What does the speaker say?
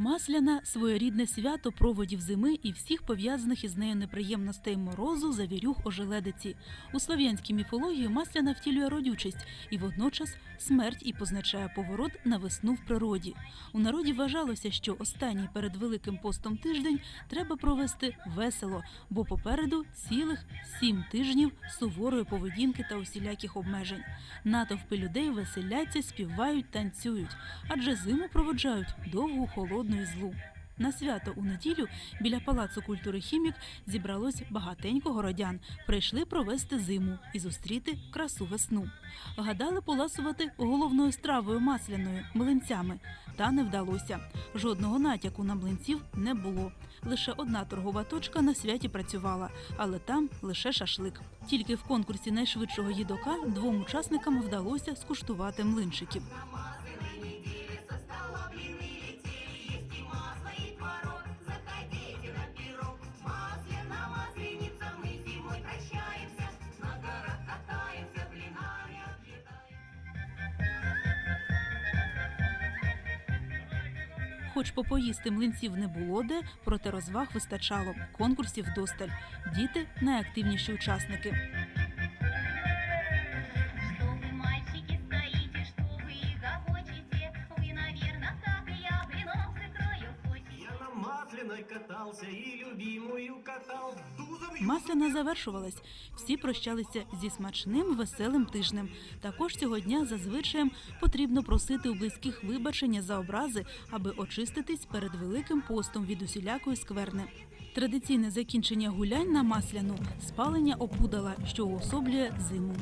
Масляна своєрідне свято проводів зими і всіх пов'язаних із нею неприємностей морозу, завірюх, ожеледиці. У слов'янській міфології масляна втілює родючість і водночас смерть і позначає поворот на весну в природі. У народі вважалося, що останній перед великим постом тиждень треба провести весело, бо попереду цілих сім тижнів суворої поведінки та усіляких обмежень. Натовпи людей веселяться, співають, танцюють, адже зиму проводжають довгу, холодну і злу. На свято у неділю біля палацу культури хімік зібралось багатенько городян. Прийшли провести зиму і зустріти красу весну. Гадали поласувати головною стравою масляною млинцями. Та не вдалося. Жодного натяку на млинців не було. Лише одна торгова точка на святі працювала, але там лише шашлик. Тільки в конкурсі найшвидшого їдока двом учасникам вдалося скуштувати млинчиків. Хоч попоїсти млинців не було де, проте розваг вистачало. Конкурсів досталь. Діти найактивніші учасники. На масляной катался и любимую катал Масляна завершувалась. Всі прощалися зі смачним веселим тижнем. Також цього дня за звичаєм потрібно просити у близьких вибачення за образи, аби очиститись перед великим постом від усілякої скверни. Традиційне закінчення гулянь на масляну спалення опудала, що уособлює зиму.